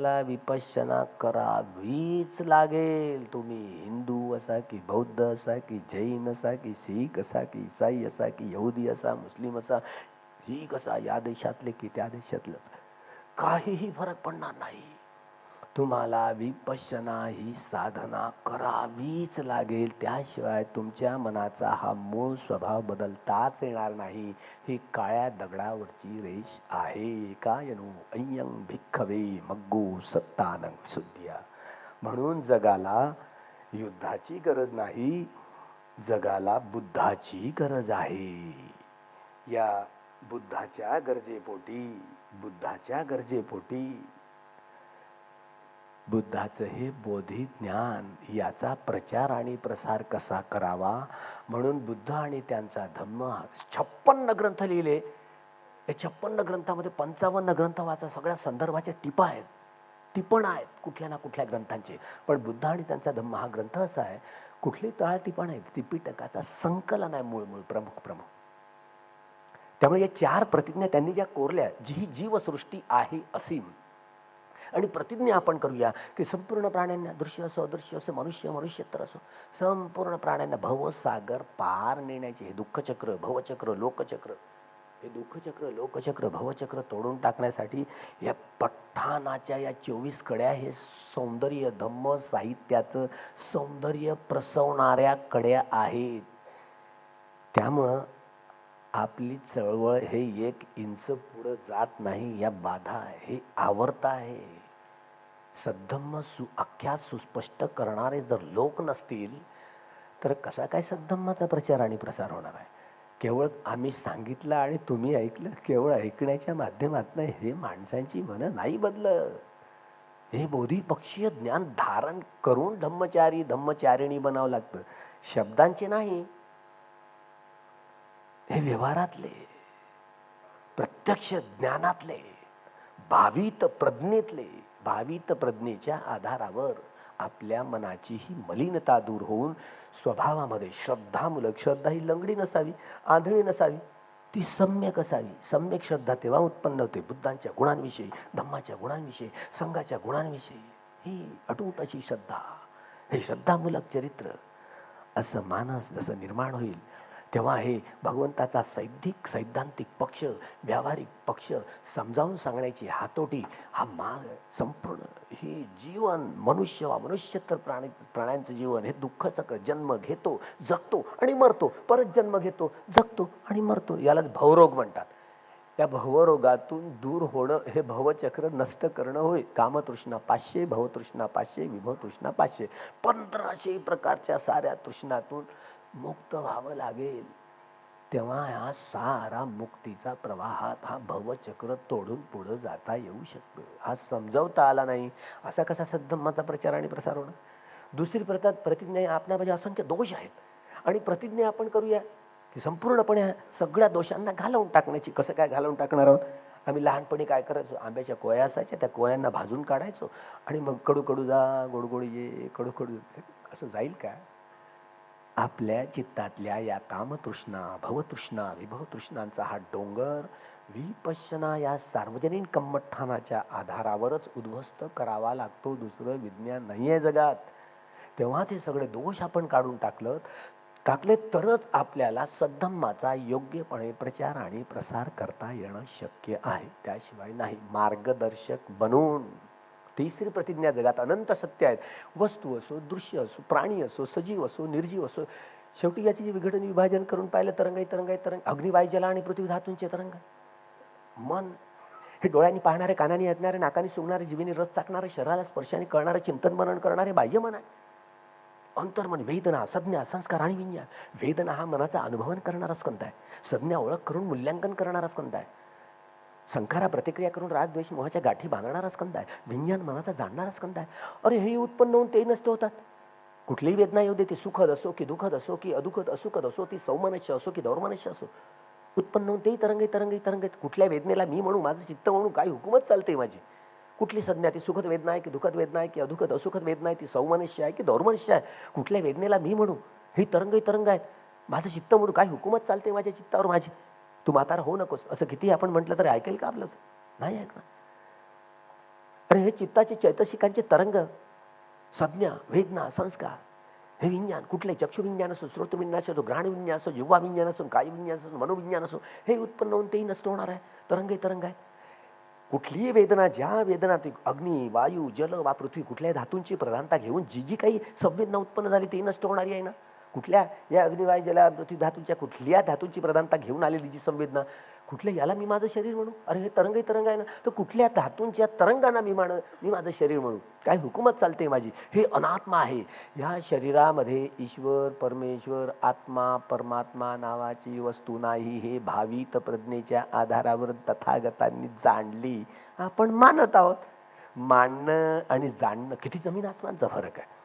तुम्हाला विपश्यना करावीच लागेल तुम्ही. हिंदू असा की बौद्ध असा की जैन असा की शीख असा की इसाई असा की यहुदी असा मुस्लिम असा शीख असा या देशातले की त्या देशातलंच. काहीही फरक पडणार नाही. तुम्हाला विपश्यना ही साधना करावीच लागेल. त्याशिवाय तुमच्या मनाचा हा मूळ स्वभाव बदलताच येणार नाही. ही काळ्या दगडावरची रेष आहे. कायनु अय्यं भिक्खवे मग्गो सत्तानं विशुद्धिया म्हणून जगाला युद्धाची गरज नाही. जगाला बुद्धाची गरज आहे. या बुद्धाच्या गरजेपोटी बुद्धाच्या गरजेपोटी बुद्धाचं हे बोधी ज्ञान याचा प्रचार आणि प्रसार कसा करावा? म्हणून बुद्ध आणि त्यांचा धम्म छप्पन्न ग्रंथ लिहिले. या छप्पन्न ग्रंथामध्ये पंचावन्न ग्रंथ वाचा सगळ्या संदर्भाच्या टिपा आहेत. टिपण आहेत कुठल्या ना कुठल्या ग्रंथांचे. पण बुद्ध आणि त्यांचा धम्म हा ग्रंथ असा आहे कुठली तळा टिपण आहे त्रिपिटकाचा संकलन आहे मूळ मूळ प्रमुख प्रमुख. त्यामुळे या चार प्रतिज्ञा त्यांनी ज्या कोरल्या जी ही जीवसृष्टी आहे असीम. आणि प्रतिज्ञा आपण करूया की संपूर्ण प्राण्यांना दृश्य असो अदृश्य असो मनुष्य मनुष्यत्तर असो संपूर्ण प्राण्यांना भवसागर पार नेण्याचे हे दुःखचक्र भवचक्र लोकचक्र हे दुःखचक्र लोकचक्र भवचक्र तोडून टाकण्यासाठी या पठ्ठानाच्या या चोवीस कड्या हे सौंदर्य धम्म साहित्याचं सौंदर्य प्रसवणाऱ्या कड्या आहेत. त्यामुळं आपली चळवळ हे एक इंच पुढं जात नाही या बाधा हे आवरता आहे. सद्धम्म सु अख्ख्या सुस्पष्ट करणारे जर लोक नसतील तर कसा काय सद्धम्माचा प्रचार आणि प्रसार होणार आहे? केवळ आम्ही सांगितलं आणि तुम्ही ऐकलं केवळ ऐकण्याच्या माध्यमातून हे माणसांची मनं नाही बदलत. हे बोधीपक्षीय ज्ञान धारण करून धम्मचारी धम्मचारिणी बनावं लागतं. शब्दांचे नाही. हे व्यवहारातले प्रत्यक्ष ज्ञानातले भावित प्रज्ञेतले भावित प्रज्ञेच्या आधारावर आपल्या मनाची ही मलिनता दूर होऊन स्वभावामध्ये श्रद्धामूलक श्रद्धा ही लंगडी नसावी आंधळी नसावी ती सम्यक असावी. सम्यक श्रद्धा तेव्हा उत्पन्न होते बुद्धांच्या गुणांविषयी धम्माच्या गुणांविषयी संघाच्या गुणांविषयी. ही अटूट अशी श्रद्धा. हे श्रद्धामूलक चरित्र असं मानस जसं निर्माण होईल तेव्हा हे भगवंताचा सैद्धिक सैद्धांतिक पक्ष व्यावहारिक पक्ष समजावून सांगण्याची हातोटी हा मार्ग संपूर्ण हे जीवन मनुष्य वा मनुष्य तर प्राणी प्राण्यांचं जीवन हे दुःखचक्र जन्म घेतो जगतो आणि मरतो परत जन्म घेतो जगतो आणि मरतो यालाच भवरोग म्हणतात. त्या भवरोगातून दूर होणं हे भवचक्र नष्ट करणं होय. कामतृष्णा पाचशे भवतृष्णा पाचशे विभवतृष्णा पाचशे पंधराशे प्रकारच्या साऱ्या तृष्णातून मुक्त व्हावं लागेल. तेव्हा ह्या सारा मुक्तीचा प्रवाहात हा भवचक्र तोडून पुढं जाता येऊ शकतो. हा समजवता आला नाही असा कसा सद्धम्माचा प्रचार आणि प्रसार होणार? दुसरी प्रतात प्रतिज्ञा आपणामध्ये असंख्य दोष आहेत. आणि प्रतिज्ञा आपण करूया की संपूर्णपणे सगळ्या दोषांना घालवून टाकण्याची कसं काय घालवून टाकणार आहोत? आम्ही लहानपणी काय करायचो? आंब्याच्या कोया असायच्या त्या कोयांना भाजून काढायचो. आणि मग कडू कडू जा गोड ये कडू कडू असं जाईल का? आपल्या चित्तातल्या या कामतृष्णा भवतृष्णा विभवतृष्णांचा हा डोंगर विपश्यना या सार्वजनिक कम्मठानाच्या आधारावरच उद्ध्वस्त करावा लागतो. दुसरं विज्ञान नाही आहे जगात. तेव्हाच हे सगळे दोष आपण काढून टाकलं टाकले तरच आपल्याला सद्धम्माचा योग्यपणे प्रचार आणि प्रसार करता येणं शक्य आहे. त्याशिवाय नाही मार्गदर्शक बनून. तिसरी प्रतिज्ञा जगात अनंत सत्य आहेत. वस्तू असो दृश्य असो प्राणी असो सजीव असो निर्जीव असो शेवटी याची जे विघटन विभाजन करून पाहिलं तरंगाई तरंगाई तरंग अग्निवायू जला आणि पृथ्वी धातूंचे तरंग. मन. हे डोळ्यांनी पाहणारे कानाने ऐकणारे नाकाने सुगणारे जीवीने रस चाकणारे शरीराला स्पर्शाने कळणारे चिंतन मनन करणारे बाह्य मन आहे. अंतर्मन वेदना संज्ञा संस्कार आणि विज्ञान. वेदना हा मनाचा अनुभवन करणारा स्कंद आहे. संज्ञा ओळख करून मूल्यांकन करणारा स्कंद आहे. संखारा प्रतिक्रिया करून राग द्वेष मोहाच्या गाठी बांधणारा स्कंद आहे. विज्ञान मनाचा जाणणारा स्कंद आहे. अरे हे उत्पन्न होऊन ते नष्ट होतात. कुठलीही वेदना येऊ दे ती सुखद असो की दुःखद असो की अदुखद असुखद असो ती सौमनस्य असो की दौर्मनस्य असो. उत्पन्न होऊन तेही तरंगे तरंगे तरंगे कुठल्या वेदनेला मी म्हणू माझं चित्त म्हणू काय हुकूमत चालते माझी. कुठली संज्ञा ती सुखद वेदना आहे की दुःखद वेदना आहे की अधुखद असुखद वेदना आहे? ती सौमनस्य आहे की दौर्मनस्य आहे? कुठल्या वेदनेला मी म्हणू? ही तरंग तरंग आहेत. माझं चित्त म्हणू काय हुकूमत चालते माझ्या चित्तावर माझी. तू म्हातारा होऊ नकोस. असं किती आपण म्हटलं तरी ऐकेल का आपलं? नाही ऐकणार. अरे हे चित्ताचे चैतसिकांचे तरंग संज्ञा वेदना संस्कार हे विज्ञान कुठले चक्षुविज्ञान असो श्रोतविज्ञान असो घ्राणविज्ञान असो जिव्हाविज्ञान असो कायविज्ञान असो मनोविज्ञान असो हे उत्पन्न होऊन तेही नष्ट होणार आहे. तरंग हे तरंग आहे. कुठलीही वेदना ज्या वेदना ती अग्नी वायू जल वा पृथ्वी कुठल्याही धातूंची प्रधानता घेऊन जी जी काही संवेदना उत्पन्न झाली ती नष्ट होणारी आहे ना? कुठल्या या अग्निवायू ज्याला पृथ्वी धातूंच्या कुठल्या धातूंची प्रधानता घेऊन आलेली जी संवेदना कुठल्या याला मी माझं शरीर म्हणू? अरे हे तरंगही तरंग आहे ना. तर कुठल्या धातूंच्या तरंगांना मी मान मी माझं शरीर म्हणू? काय हुकूमत चालते माझी? हे अनात्मा आहे. ह्या शरीरामध्ये ईश्वर परमेश्वर आत्मा परमात्मा नावाची वस्तू नाही. हे भावित प्रज्ञेच्या आधारावर तथागतांनी जाणली. आपण मानत आहोत. मानणं आणि जाणणं किती जमीन आसमानचा फरक आहे.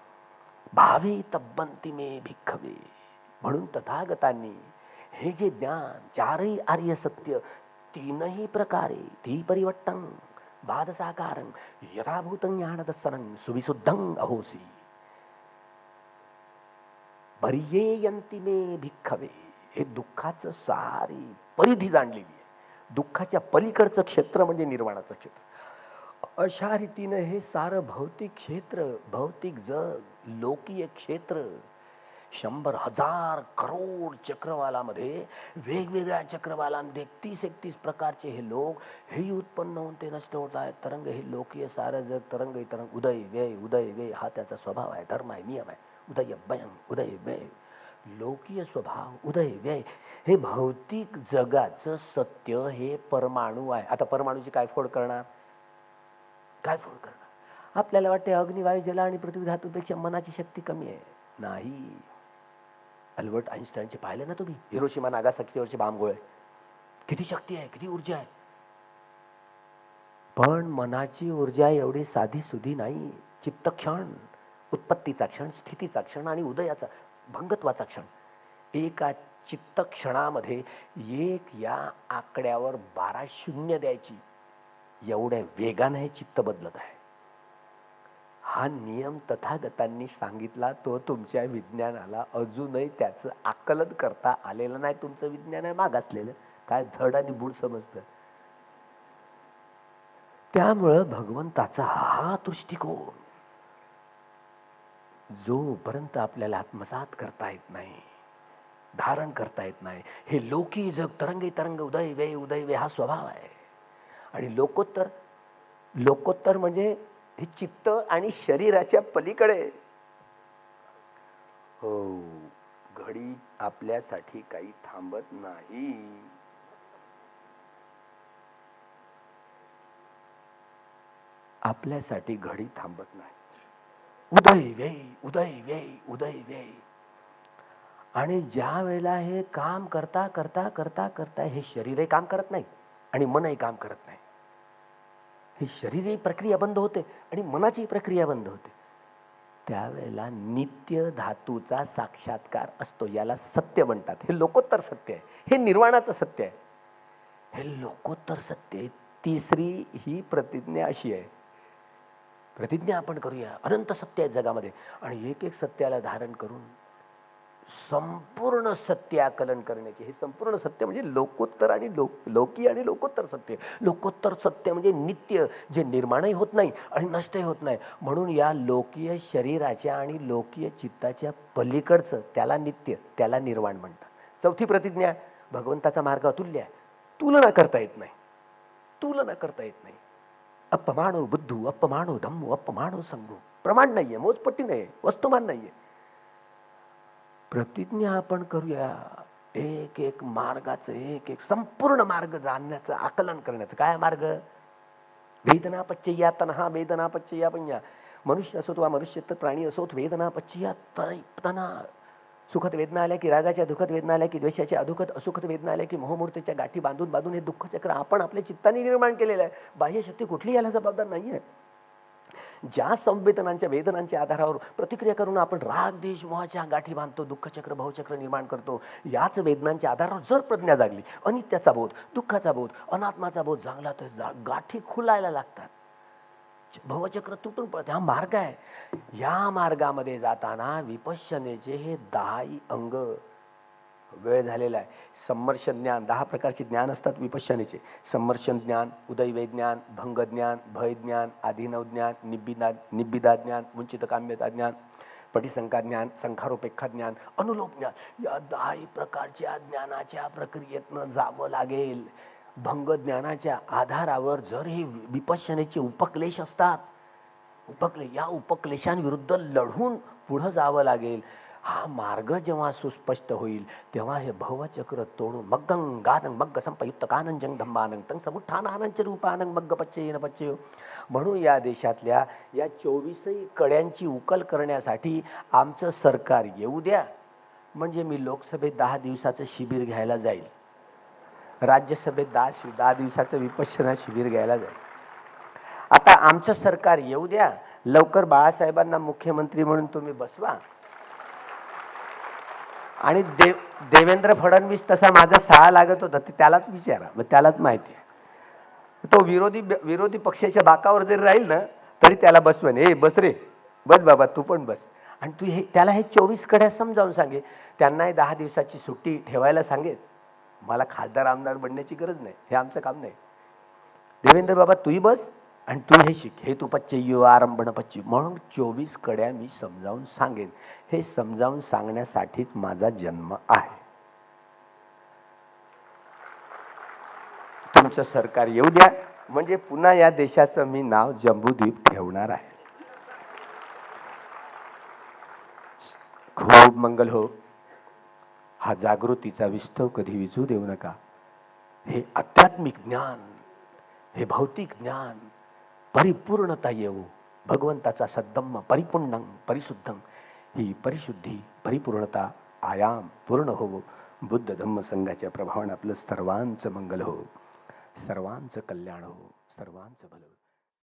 भावी तब्बंती मे भिक्खवे। म्हणून तथागतांनी हे जे ज्ञान चारही आर्य सत्य तीनही प्रकारे ती परिवर्तन बाधसाकारं यथाभूतं ज्ञानदर्शनं सुविशुद्धं अहोसी। पर्येयंती मे भिक्खवे। हे दुःखाचं सारी परिधी जाणलेली आहे. दुःखाच्या पलीकडचं क्षेत्र म्हणजे निर्वाणाचं क्षेत्र. अशा रीतीनं हे सारं भौतिक क्षेत्र भौतिक जग लोकीय क्षेत्र शंभर हजार करोड चक्रवालामध्ये वेगवेगळ्या चक्रवालांमध्ये एकतीस एकतीस प्रकारचे हे लोक हेही उत्पन्न होऊन ते नष्ट होत आहेत. तरंग हे लोकीय सारं जग तरंग तरंग. उदय व्यय उदय व्यय हा त्याचा स्वभाव आहे. धर्म आहे नियम आहे. उदय भयम उदय व्यय. लोकीय स्वभाव उदय व्यय हे भौतिक जगाचं सत्य हे परमाणू आहे. आता परमाणूची काय फोड करणार? काय फोड करणार? आपल्याला वाटते अग्निवायू जला जल आणि पृथ्वी धातूपेक्षा मनाची शक्ती कमी आहे. नाही. अल्बर्ट आईन्स्टाईनचे पाहिले ना तुम्ही? हिरोशिमा नागासाकीवरचे बांबगोळे किती शक्ती आहे किती ऊर्जा आहे. पण मनाची ऊर्जा एवढी साधी सुधी नाही. चित्त क्षण उत्पत्तीचा क्षण स्थितीचा क्षण आणि उदयाचा भंगत्वाचा क्षण. एका चित्त क्षणामध्ये एक या आकड्यावर बारा शून्य द्यायची. एवढ्या वेगाने हे चित्त बदलत आहे. हा नियम तथागतांनी सांगितला तो तुमच्या विज्ञानाला अजूनही त्याचं आकलन करता आलेलं नाही. तुमचं विज्ञान आहे मागासलेलं काय धड आणि बूड समजतं. त्यामुळं भगवंताचा हा दृष्टिकोन जोपर्यंत आपल्याला आत्मसात करता येत नाही धारण करता येत नाही हे लोकी जग तरंगे तरंग उदय वे उदय वे हा स्वभाव आहे. आणि लोकोत्तर लोकोत्तर म्हणजे हे चित्त आणि शरीराच्या पलीकडे. हो घडी आपल्यासाठी काही थांबत नाही. आपल्यासाठी घडी थांबत नाही. उदय व्यय उदय व्यय उदय व्यय आणि ज्या वेळेला हे काम करता करता करता करता हे शरीरही काम करत नाही आणि मनही काम करत नाही. हे शरीरही प्रक्रिया बंद होते आणि मनाची प्रक्रिया बंद होते. त्यावेळेला नित्य धातूचा साक्षात्कार असतो याला सत्य म्हणतात. हे लोकोत्तर सत्य आहे. हे निर्वाणाचं सत्य आहे. हे लोकोत्तर सत्य आहे. तिसरी ही प्रतिज्ञा अशी आहे. प्रतिज्ञा आपण करूया. अनंत सत्य आहे जगामध्ये. आणि एक एक सत्याला धारण करून संपूर्ण सत्य आकलन करण्याचे. हे संपूर्ण सत्य म्हणजे लोकोत्तर आणि लोक लोकी आणि लोकोत्तर सत्य. लोकोत्तर सत्य म्हणजे नित्य जे निर्माणही होत नाही आणि नष्टही होत नाही. म्हणून या लोकीय शरीराच्या आणि लोकीय चित्ताच्या पलीकडचं त्याला नित्य त्याला निर्वाण म्हणतात. चौथी प्रतिज्ञा भगवंताचा मार्ग अतुल्य आहे. तुलना करता येत नाही. तुलना करता येत नाही. अपमानो बुद्धू अपमानो धम्मू अपमानो संगू. प्रमाण नाहीये मोजपट्टी नाही वस्तुमान नाहीये. प्रतिज्ञा आपण करूया. एक एक मार्गाचं एक एक संपूर्ण मार्ग जाणण्याचं आकलन करण्याचं. काय मार्ग? वेदना पच्चया तन्हा वेदना पच्चया पඤ्या मनुष्य असोत वा मनुष्य तर प्राणी असोत वेदना पच्चया तना सुखद वेदना आल्या की रागाच्या दुःखद वेदना आल्या की द्वेषाच्या अधुखत असुखत वेदना आल्या की मोहमूर्तीच्या गाठी बांधून बांधून हे दुःखचक्र आपण आपल्या चित्ताने निर्माण केलेलं आहे. बाह्यशक्ती कुठली याला जबाबदार नाही आहे ज्या संवेदनांच्या वेदनांच्या आधारावर प्रतिक्रिया करून आपण राग देश मोहाच्या गाठी बांधतो दुःखचक्र भावचक्र निर्माण करतो याच वेदनांच्या आधारावर जर प्रज्ञा जागली अनित्याचा बोध दुःखाचा बोध अनात्माचा बोध जागला तर जा- गाठी खुलायला लागतात. भवचक्र तुटून पडते. हा मार्ग आहे. या मार्गामध्ये जाताना विपश्यनेचे हे दहाही अंग वेळ झालेला आहे. सम्मर्श ज्ञान दहा प्रकारचे ज्ञान असतात विपश्यनेचे. संमर्शन ज्ञान उदयवे ज्ञान भंग ज्ञान भय निब्बिदा निब्बिदा ज्ञान वंचित काम्यता ज्ञान पटिसंका ज्ञान संखारोपेक्षा ज्ञान अनुलोप ज्ञान. या दहाही प्रकारच्या ज्ञानाच्या प्रक्रियेतनं जावं लागेल. भंग ज्ञानाच्या आधारावर जर हे विपश्यनेचे उपक्लेश असतात उपक्ले या उपक्लेशांविरुद्ध लढून पुढं जावं लागेल. हा मार्ग जेव्हा सुस्पष्ट होईल तेव्हा हे भवचक्र तोडून मग्गं गानं मग्ग संपयुक्त कानंजंग धम्मानंग तंग समुत्थानानंच रूपानंग मग्ग पच्चेन पच्चय म्हणून या देशातल्या या चोवीसही कड्यांची उकल करण्यासाठी आमचं सरकार येऊ द्या. म्हणजे मी लोकसभेत दहा दिवसाचं शिबिर घ्यायला जाईल. राज्यसभेत दहा शि दहा दिवसाचं विपश्यना शिबिर घ्यायला जाईल. आता आमचं सरकार येऊ द्या. लवकर बाळासाहेबांना मुख्यमंत्री म्हणून तुम्ही बसवा. आणि देव देवेंद्र फडणवीस तसा माझा सहा लागत होता ते त्यालाच विचारा मग त्यालाच माहिती आहे. तो विरोधी विरोधी पक्षाच्या बाकावर जरी राहील ना तरी त्याला बसवेन ए बस रे बस बाबा तू पण बस. आणि तू हे त्याला हे चोवीस कड्या समजावून सांगे. त्यांनाही दहा दिवसाची सुट्टी ठेवायला सांगेल. मला खासदार आमदार बनण्याची गरज नाही हे आमचं काम नाही. देवेंद्र बाबा तूही बस आणि तू हे शिक. हे तू पच्चय्यो आरंभण पच्ची म्हणून चोवीस कड्या मी समजावून सांगेन. हे समजावून सांगण्यासाठीच माझा जन्म आहे. तुमचं सरकार येऊ द्या. म्हणजे पुन्हा या देशाचं मी नाव जम्बूद्वीप ठेवणार आहे. खूप मंगल हो. हा जागृतीचा विस्तव कधी विजू देऊ नका. हे आध्यात्मिक ज्ञान हे भौतिक ज्ञान परिपूर्णता येऊ. भगवंताचा सद्दम्म परिपूर्ण परिशुद्धम ही परिशुद्धी परिपूर्णता आयाम पूर्ण होवो. बुद्ध धम्म संघाच्या प्रभावाने आपलं सर्वांचं मंगल हो सर्वांचं कल्याण हो सर्वांचं भलं